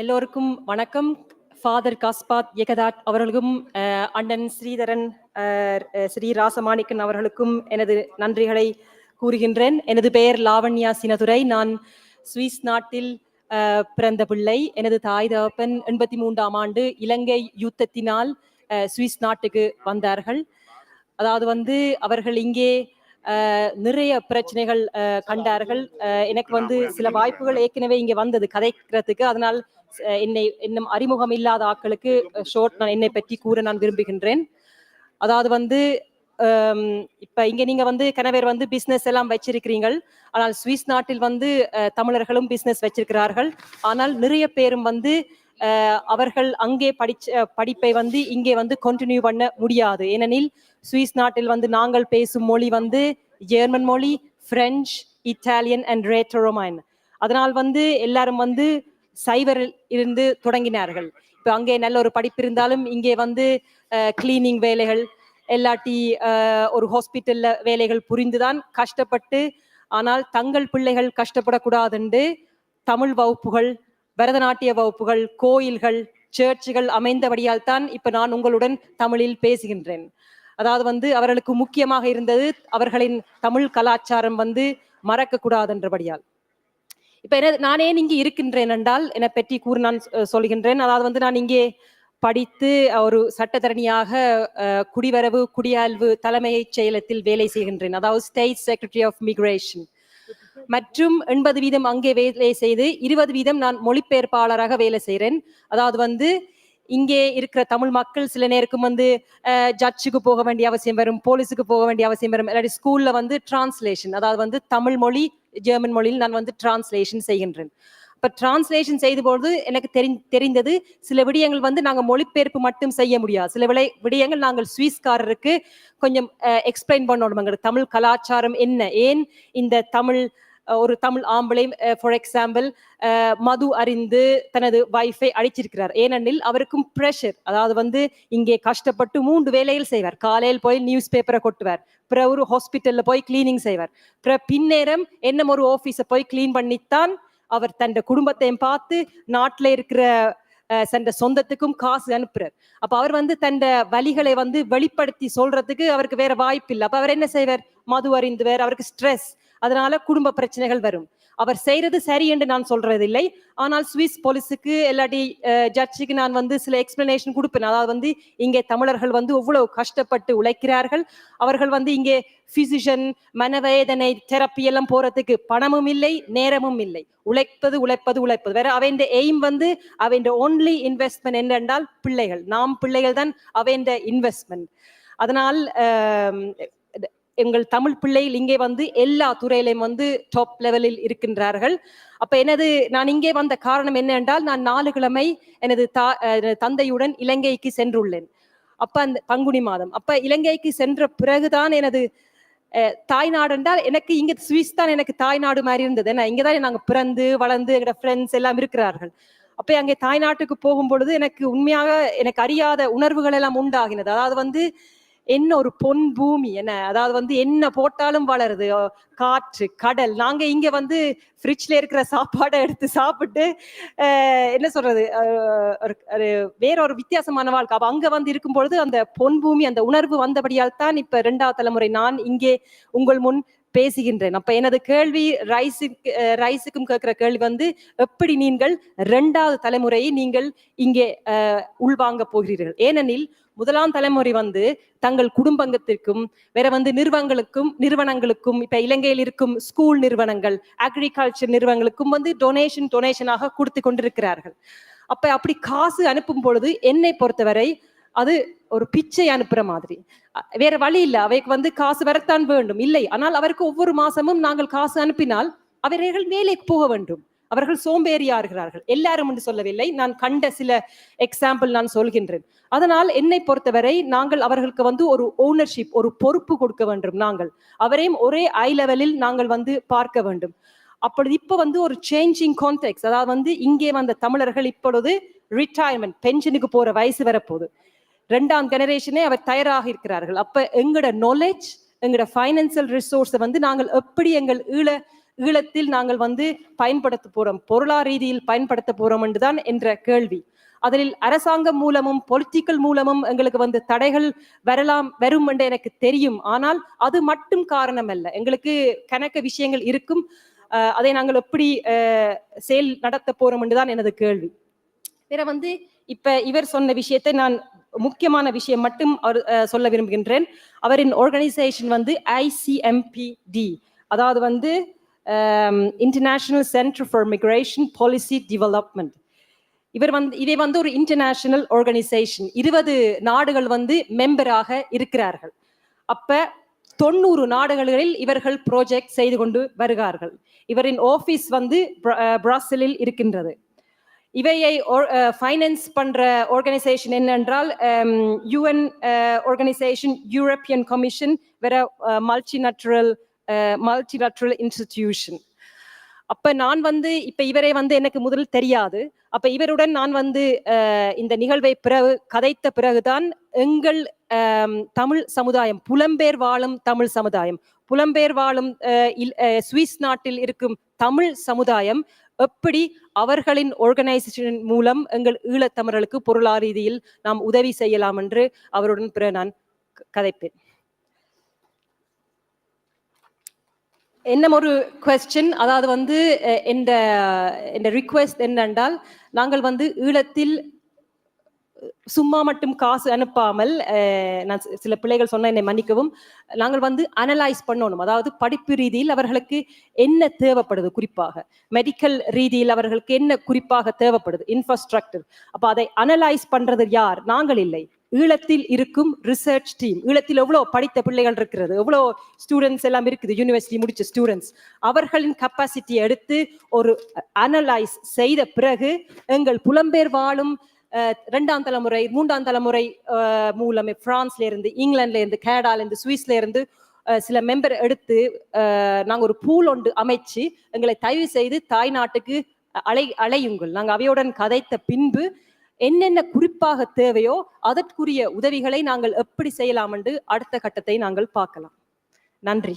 எல்லோருக்கும் வணக்கம். ஃபாதர் காஸ்பாத் ஏகதாட் அவர்களுக்கும் அண்ணன் ஸ்ரீதரன் ஸ்ரீ ராசமாணிக்கன் அவர்களுக்கும் எனது நன்றிகளை கூறுகின்றேன். எனது பெயர் லாவண்யா சினதுரை. நான் சுவிஸ் நாட்டில் பிறந்த பிள்ளை. எனது தாய் தகப்பன் எண்பத்தி மூன்றாம் ஆண்டு இலங்கை யுத்தத்தினால் சுவிஸ் நாட்டுக்கு வந்தார்கள். அதாவது வந்து அவர்கள் இங்கே நிறைய பிரச்சனைகள் கண்டார்கள். எனக்கு வந்து சில வாய்ப்புகள் ஏற்கனவே இங்கே வந்தது கதைக்கிறதுக்கு. அதனால் என்னை இன்னும் அறிமுகம் இல்லாத ஆட்களுக்கு ஷோர்ட் நான் என்னை பற்றி கூற நான் விரும்புகின்றேன். அதாவது வந்து இப்ப இங்க நீங்க வந்து கணவர் வந்து பிசினஸ் எல்லாம் வச்சிருக்கிறீர்கள். ஆனால் சுவிஸ் நாட்டில் வந்து தமிழர்களும் பிசினஸ் வச்சிருக்கிறார்கள். ஆனால் நிறைய பேரும் வந்து அவர்கள் அங்கே படிச்ச படிப்பை வந்து இங்கே வந்து கண்டினியூ பண்ண முடியாது. ஏனெனில் சுவிஸ் நாட்டில் வந்து நாங்கள் பேசும் மொழி வந்து ஜெர்மன் மொழி பிரெஞ்சு இத்தாலியன் அண்ட் ரேட்டரோமைன் அதனால் வந்து எல்லாரும் வந்து சைவரில் இருந்து தொடங்கினார்கள். இப்போ அங்கே நல்ல ஒரு படிப்பு இருந்தாலும் இங்கே வந்து கிளீனிங் வேலைகள் எல்லாட்டி ஒரு ஹாஸ்பிட்டல்ல வேலைகள் புரிந்துதான் கஷ்டப்பட்டு ஆனால் தங்கள் பிள்ளைகள் கஷ்டப்படக்கூடாதுண்டு தமிழ் வகுப்புகள் பரதநாட்டிய வகுப்புகள் கோயில்கள் சர்ச்சுகள் அமைந்தபடியால் தான் இப்ப நான் உங்களுடன் தமிழில் பேசுகின்றேன். அதாவது வந்து அவர்களுக்கு முக்கியமாக இருந்தது அவர்களின் தமிழ் கலாச்சாரம் வந்து மறக்க கூடாதுன்றபடியால் இப்ப என்ன நான் ஏன் இங்கே இருக்கின்றேன் என்றால் என்னை பற்றி கூறு நான் சொல்கின்றேன். அதாவது வந்து நான் இங்கே படித்து ஒரு சட்டத்தரணியாக குடிவரவு குடியாழ்வு தலைமையை செயலத்தில் வேலை செய்கின்றேன். அதாவது ஸ்டேட் செக்ரட்டரி ஆஃப் மிக்ரேஷன் மற்றும் எண்பது வீதம் அங்கே வேலை செய்து இருபது வீதம் நான் மொழிபெயர்ப்பாளராக வேலை செய்கிறேன். அதாவது வந்து இங்கே இருக்கிற தமிழ் மக்கள் சில நேருக்கும் வந்து ஜட்ஜுக்கு போக வேண்டிய அவசியம் வரும் போலீஸுக்கு போக வேண்டிய அவசியம் வரும். இல்லாட்டி ஸ்கூல்ல வந்து டிரான்ஸ்லேஷன் அதாவது வந்து தமிழ் மொழி ஜெர்மன் மொழியில் நான் வந்து டிரான்ஸ்லேஷன் செய்கின்றேன். இப்போ டிரான்ஸ்லேஷன் செய்தபோது எனக்கு தெரி தெரிந்தது சில விடயங்கள் வந்து நாங்க மொழிபெயர்ப்பு மட்டும் செய்ய முடியாது. சில விடை விடயங்கள் நாங்கள் சுவிஸ்காரருக்கு கொஞ்சம் எக்ஸ்பிளைன் பண்ணணும். எங்களுக்கு தமிழ் கலாச்சாரம் என்ன? ஏன் இந்த தமிழ் ஒரு தமிழ் ஆம்பளை ஃபார் எக்ஸாம்பிள் மது அறிந்து தனது வைஃபை அடிச்சிருக்கிறார் ஏனெனில் அவருக்கும் ப்ரெஷர் அதாவது வந்து இங்கே கஷ்டப்பட்டு மூன்று வேலைகள் செய்வார். காலையில் போய் நியூஸ் பேப்பரை கொட்டுவார். பிற ஒரு ஹாஸ்பிட்டல்ல போய் கிளீனிங் செய்வார். பிற பின்னேரம் என்ன ஒரு ஆஃபீஸை போய் கிளீன் பண்ணித்தான் அவர் தன் குடும்பத்தையும் பார்த்து நாட்டில் இருக்கிற சென்ற தன் சொந்தத்துக்கும் காசு அனுப்புறார். அப்ப அவர் வந்து தன் வழிகளை வந்து வெளிப்படுத்தி சொல்றதுக்கு அவருக்கு வேற வாய்ப்பு இல்லை அப்ப அவர் என்ன செய்வார்? மது அறிந்துவர். அவருக்கு ஸ்ட்ரெஸ் அதனால குடும்ப பிரச்சனைகள் வரும். அவர் செய்யறது சரி என்று நான் சொல்றதில்லை. ஆனால் சுவிஸ் போலீஸுக்கு இல்லாட்டி ஜட்ஜுக்கு நான் வந்து சில எக்ஸ்பிளனேஷன் கொடுப்பேன். அதாவது வந்து இங்கே தமிழர்கள் வந்து எவ்வளவு கஷ்டப்பட்டு உழைக்கிறார்கள். அவர்கள் வந்து இங்கே பிசிஷியன் மனவேதனை தெரப்பி எல்லாம் போறதுக்கு பணமும் இல்லை நேரமும் இல்லை. உழைப்பது உழைப்பது உழைப்பது. வேற அவன் எய்ம் வந்து அவன் ஒன்லி இன்வெஸ்ட்மெண்ட் என்னென்றால் பிள்ளைகள். நாம் பிள்ளைகள் தான் அவன் இன்வெஸ்ட்மெண்ட் அதனால் எங்கள் தமிழ் பிள்ளைகள் இங்கே வந்து எல்லா துறையிலையும் வந்து டாப் லெவலில் இருக்கின்றார்கள். அப்ப எனது நான் இங்கே வந்த காரணம் என்ன என்றால் நான் நாலு கிழமை எனது தா தந்தையுடன் இலங்கைக்கு சென்றுள்ளேன். அப்ப அந்த பங்குனி மாதம். அப்ப இலங்கைக்கு சென்ற பிறகுதான் எனது தாய்நாடு என்றால் எனக்கு இங்க சுவிஸ் தான் எனக்கு தாய்நாடு மாதிரி இருந்தது. ஏன்னா இங்கதான் நாங்க பிறந்து வளர்ந்து எங்களோட ஃப்ரெண்ட்ஸ் எல்லாம் இருக்கிறார்கள். அப்ப அங்கே தாய்நாட்டுக்கு போகும் பொழுது எனக்கு உண்மையாக எனக்கு அறியாத உணர்வுகள் எல்லாம் உண்டாகினது. அதாவது வந்து என்ன ஒரு பொன் பூமி என்ன அதாவது வந்து என்ன போட்டாலும் வளருது. காற்று கடல். நாங்க இங்க வந்து ஃப்ரிட்ஜ்ல இருக்கிற சாப்பாடை எடுத்து சாப்பிட்டு என்ன சொல்றது? ஒரு- ஒரு வேற ஒரு வித்தியாசமான வாழ்க்கை. அப்ப அங்க வந்து இருக்கும் பொழுது அந்த பொன் பூமி அந்த உணர்வு வந்தபடியால் தான் இப்ப இரண்டாவது தலைமுறை. நான் இங்கே உங்கள் முன் பேசுகின்றேன். அப்ப எனது கேள்வி ரைஸுக்கு ரைஸுக்கும் கேட்கிற கேள்வி வந்து எப்படி நீங்கள் இரண்டாவது தலைமுறையை நீங்கள் இங்கே உள்வாங்க போகிறீர்கள்? ஏனெனில் முதலாம் தலைமுறை வந்து தங்கள் குடும்பங்கத்திற்கும் வேற வந்து நிறுவனங்களுக்கும் நிறுவனங்களுக்கும் இப்ப இலங்கையில் இருக்கும் ஸ்கூல் நிறுவனங்கள் அக்ரிகல்ச்சர் நிறுவனங்களுக்கும் வந்து டொனேஷன் டொனேஷனாக கொடுத்து கொண்டிருக்கிறார்கள். அப்ப அப்படி காசு அனுப்பும் பொழுது என்னை பொறுத்தவரை அது ஒரு பிச்சை அனுப்புற மாதிரி. வேற வழி இல்லை. அவைக்கு வந்து காசு வரத்தான் வேண்டும். இல்லை. ஆனால் அவருக்கு ஒவ்வொரு மாசமும் நாங்கள் காசு அனுப்பினால் அவர்கள் வேலைக்கு போக வேண்டும். அவர்கள் சோம்பேறியாகிறார்கள். எல்லாரும் என்று சொல்லவில்லை. நான் கண்ட சில எக்ஸாம்பிள் நான் சொல்கின்றேன். அதனால் என்னை பொறுத்தவரை நாங்கள் அவர்களுக்கு வந்து ஒரு ஓனர்ஷிப் ஒரு பொறுப்பு கொடுக்க வேண்டும் நாங்கள். அவரையும் ஒரே ஐ லெவலில் நாங்கள் வந்து பார்க்க வேண்டும். அப்பொழுது இப்ப வந்து ஒரு சேஞ்சிங் கான்டெக்ட் அதாவது வந்து இங்கே வந்த தமிழர்கள் இப்பொழுது ரிட்டையர்மெண்ட் பென்ஷனுக்கு போற வயசு வரப்போகுது. ரெண்டாம் ஜெனரேஷனே அவர் தயாராக இருக்கிறார்கள். அப்ப எங்களோட நாலேஜ் எங்களோட ஃபைனான்சியல் ரிசோர்ஸை வந்து நாங்கள் எப்படி எங்கள் ஈழ ஈழத்தில் நாங்கள் வந்து பயன்படுத்த போறோம்? பொருளா ரீதியில் பயன்படுத்த போறோம் என்றுதான் என்ற கேள்வி. அதில் அரசாங்கம் மூலமும் பொலிட்டிக்கல் மூலமும் எங்களுக்கு வந்து தடைகள் வரலாம் வரும் என்று எனக்கு தெரியும். ஆனால் அது மட்டும் காரணம் அல்ல எங்களுக்கு கணக்க விஷயங்கள் இருக்கும். அதை நாங்கள் எப்படி செயல் நடத்த போறோம் என்றுதான் எனது கேள்வி. வேற வந்து இப்ப இவர் சொன்ன விஷயத்தை நான் முக்கியமான விஷயம் மட்டும் அவர் சொல்ல விரும்புகின்றேன். அவரின் ஆர்கனைசேஷன் வந்து ஐசிஎம்பிடி அதாவது வந்து international centre for migration policy development இவர் வந்து இதை வந்து ஒரு இன்டர்நேஷனல் ஆர்கனைசேஷன் இருபது நாடுகள் வந்து மெம்பராக இருக்கிறார்கள். அப்ப தொண்ணூறு நாடுகளில் இவர்கள் ப்ராஜெக்ட் செய்து கொண்டு வருகிறார்கள். இவரின் ஆஃபீஸ் வந்து பிராசிலில் இருக்கின்றது. இவையை ஃபைனான்ஸ் uh, பண்ற ஆர்கனைசேஷன் என்னென்றால் யுஎன் ஆர்கனைசேஷன் யூரோப்பியன் கமிஷன் வேற மல்டிநேச்சுரல் மல்டிநேச்சுரல் இன்ஸ்டிடியூஷன் அப்ப நான் வந்து இப்ப இவரை வந்து எனக்கு முதல் தெரியாது. அப்ப இவருடன் நான் வந்து uh, இந்த நிகழ்வை பிறகு கதைத்த பிறகுதான் எங்கள் um, தமிழ் சமுதாயம் புலம்பெயர் வாழும் தமிழ் சமுதாயம். புலம்பெயர் வாழும் uh, இல்- சுவிஸ் நாட்டில் இருக்கும் தமிழ் சமுதாயம் எப்படி அவர்களின் ஆர்கனைசேஷன் மூலம் எங்கள் ஈழத்தமிழர்களுக்கு பொருளாதார ரீதியில் நாம் உதவி செய்யலாம் என்று அவருடன் பிற நான் க- கதைப்பேன். என்ன ஒரு கொஸ்டின் அதாவது வந்து இந்த இந்த ரிக்வெஸ்ட் என்னென்றால் நாங்கள் வந்து ஈழத்தில் சும்மா மட்டும் காசு அனுப்பாமல் நான் சில பிள்ளைகள் சொன்ன என்னை மன்னிக்கவும் நாங்கள் வந்து அனலைஸ் பண்ணணும். அதாவது படிப்பு ரீதியில் அவர்களுக்கு என்ன தேவைப்படுது குறிப்பாக? மெடிக்கல் ரீதியில் அவர்களுக்கு என்ன குறிப்பாக தேவைப்படுது? இன்ஃப்ராஸ்ட்ரக்சர் அப்போ அதை அனலைஸ் பண்றது யார்? நாங்கள் இல்லை. ஈழத்தில் இருக்கும் ரிசர்ச் டீம் ஈழத்தில் எவ்வளோ படித்த பிள்ளைகள் இருக்கிறது? எவ்வளோ ஸ்டூடெண்ட்ஸ் எல்லாம் இருக்குது? யூனிவர்சிட்டி முடிச்ச ஸ்டூடெண்ட்ஸ் அவர்களின் கெப்பாசிட்டியை எடுத்து ஒரு அனலைஸ் செய்த பிறகு எங்கள் புலம்பெயர் வாழும் ரெண்டாம் தலைமுறை மூன்றாம் தலைமுறை மூலமே பிரான்ஸ்ல இருந்து இங்கிலாந்துல இருந்து கேடால இருந்து சுவிஸ்ல இருந்து சில மெம்பர் எடுத்து நாங்கள் நாங்க ஒரு பூல் ஒன்று அமைச்சு எங்களை தயவு செய்து தாய் நாட்டுக்கு அலை அலையுங்கள் நாங்க அவையுடன் கதைத்த பின்பு என்னென்ன குறிப்பாக தேவையோ அதற்குரிய உதவிகளை நாங்கள் எப்படி செய்யலாம் என்று அடுத்த கட்டத்தை நாங்கள் பார்க்கலாம். நன்றி.